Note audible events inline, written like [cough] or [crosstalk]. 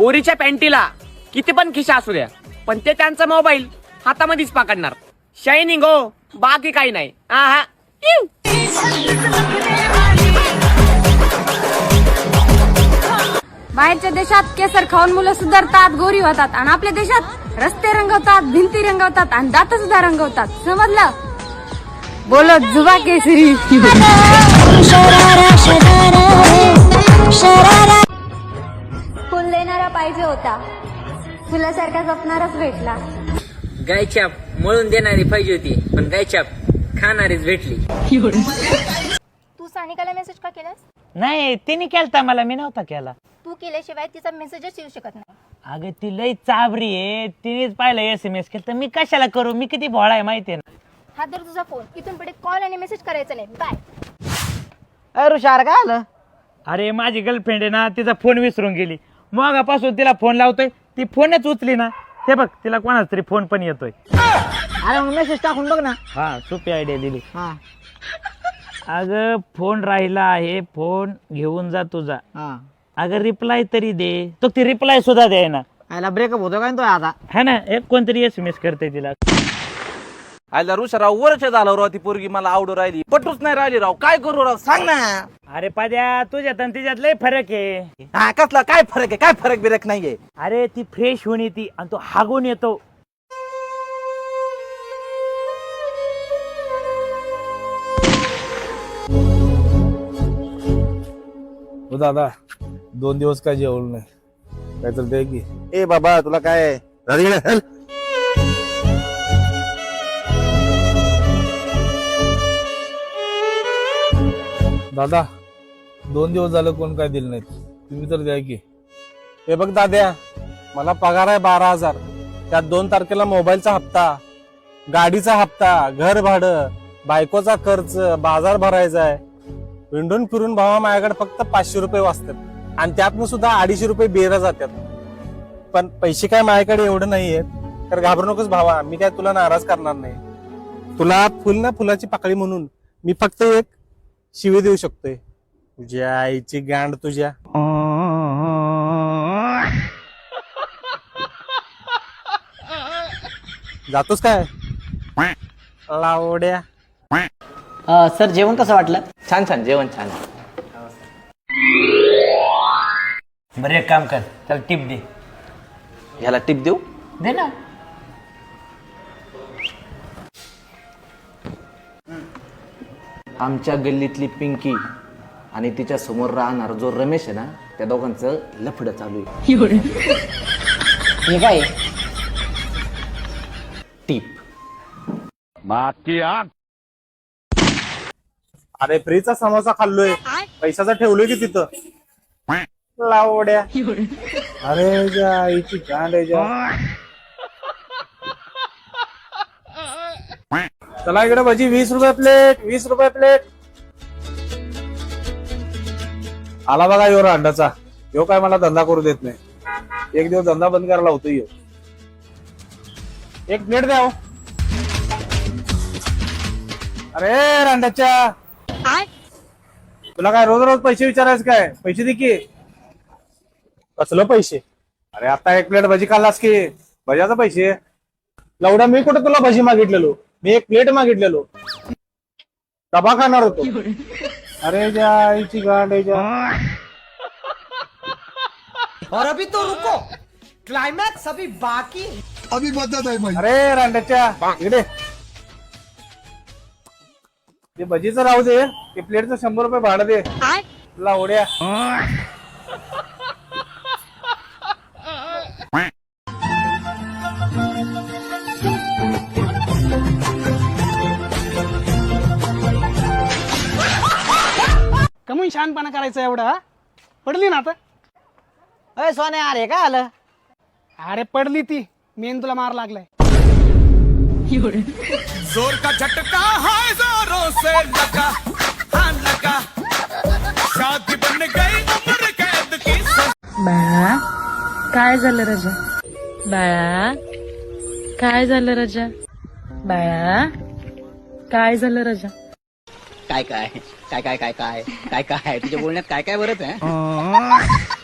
पोरीच्या पॅन्टीला किती पण खिशा असू द्या पण ते त्यांचा मोबाईल हातामध्येच पकडणार. शायनिंग हो बाकी काही नाही. हा हा. बाहेरच्या देशात केसर खाऊन मुलं सुधारतात गोरी होतात आणि आपल्या देशात रस्ते रंगवतात भिंती रंगवतात आणि दात सुद्धा रंगवतात. समजलं? बोलो जुबा केसरी. [laughs] फुल देणारा पाहिजे होता. फुलासारखा जपणारच भेटला. गायछाप मळून देणारी पाहिजे होती पण गायछाप खाणारीच भेटली. तू सानिकाला मेसेज का केलास? नाही तिने केलता मला मी नव्हता केला. तू केल्याशिवाय तिचा मेसेजच येऊ शकत नाही. अगं ती लई चाबरी आहे. तिनेच पाहिलं एस एम एस केलं तर मी कशाला करू? मी किती भोळा आहे माहितीये ना? हा तर तुझा फोन इथून पुढे कॉल आणि मेसेज करायचा नाही. बाय अरे ऋषार काय आलं? अरे माझी गर्लफ्रेंड आहे ना तिचा फोन विसरून गेली. मगापासून तिला फोन लावतोय. ती फोनच उचली ना. हे बघ तिला कोणाचा तरी फोन पण येतोय. अरे मग मेसेज टाकून बघ ना. हा सोपी आयडिया दिली. हा. अगं फोन राहिला आहे. फोन घेऊन जा तुझा. हा. अगं रिप्लाय तरी दे. तो ती रिप्लाय सुद्धा दे ना आयला ब्रेकअप होतो काय तो आता? है ना एक कोणतरी एस एम एस करते तिला. आयला ऋषाराव वर्ष झालं राव ती पोरगी मला आवडू राहिली. पटूच नाही राहिली राव. काय करू राव? सांग ना. अरे पाद्या तुझ्यात आणि तिच्यात लय फरक आहे. हा कसला? काय फरक आहे? काय फरक बिरक नाहीये? अरे ती फ्रेश होऊन येते आणि तो हागून येतो. दादा दोन दिवस काय जेवलं नाही? काय तर दे की. ए बाबा तुला काय आहे? हल. दादा दोन दिवस झालं कोण काय दिलं नाही तुम्ही तर द्या की. हे बघ दाद्या मला पगार आहे बारा हजार. त्यात दोन तारखेला मोबाईलचा हप्ता गाडीचा हप्ता घर भाडं बायकोचा खर्च बाजार भरायचा आहे. विंडून फिरून भावा माझ्याकडे फक्त पाचशे रुपये वाचतात. आणि त्यातनं सुद्धा अडीचशे रुपये बेरा जातात. पण पैसे काय माझ्याकडे एवढं नाही आहेत तर घाबरू नकोस भावा मी काय तुला नाराज करणार नाही. तुला फुल ना फुलाची पाकळी म्हणून. मी फक्त एक शिवी देऊ शकतोय. तुझ्या आईची गांड तुझ्या. जातोस काय? लावड्या. सर जेवण कसं वाटलं? छान छान जेवण छान. बरं एक काम कर. चल टिप दे. ह्याला टिप देऊ? दे ना. आमच्या गल्लीतली पिंकी आणि तिच्या समोर राहणार जो रमेश आहे ना त्या दोघांचं लफडं चालू आहे. हे काय? टीप. अरे फ्रीचा समोसा खाल्लोय. पैशाचा ठेवलोय की तिथं? लावड्या. अरे ज्या आईची गांड आहे ज्या चला इकडे भजी वीस रुपये प्लेट वीस रुपये प्लेट. आला बघा यो अंडाचा यो काय मला धंदा करू देत नाही. एक दिवस धंदा बंद करायला होतो यो. एक प्लेट द्या हो. अरे रांडाच्या. तुला काय रोज रोज पैसे विचारायचं काय? पैसे दे की. कसलं पैसे? अरे आता एक प्लेट भजी खाल्लास की. भज्याचा पैसे. लवडा मी कुठे तुला भजी मागितलेलो? मी एक प्लेट मागितलेलो. डबा खाणार होतो. अरे ज्या आईची गांड आहे ज्या अरे रांड्याच्या इकडे. ते भजीचं राहू दे. ते प्लेटचं शंभर रुपये भाडं दे. लावड्या कमून शहाणपणा करायचा एवढा हा? पडली ना आता? अय सोन्या अरे काय आलं? अरे पडली ती. मेन तुला मार लागलाय. बाळा काय झालं रजा? बाळा काय झालं रजा? बाळा काय झालं रजा? काय काय काय काय काय काय काय काय तुझ्या बोलण्यात काय काय बरंच आहे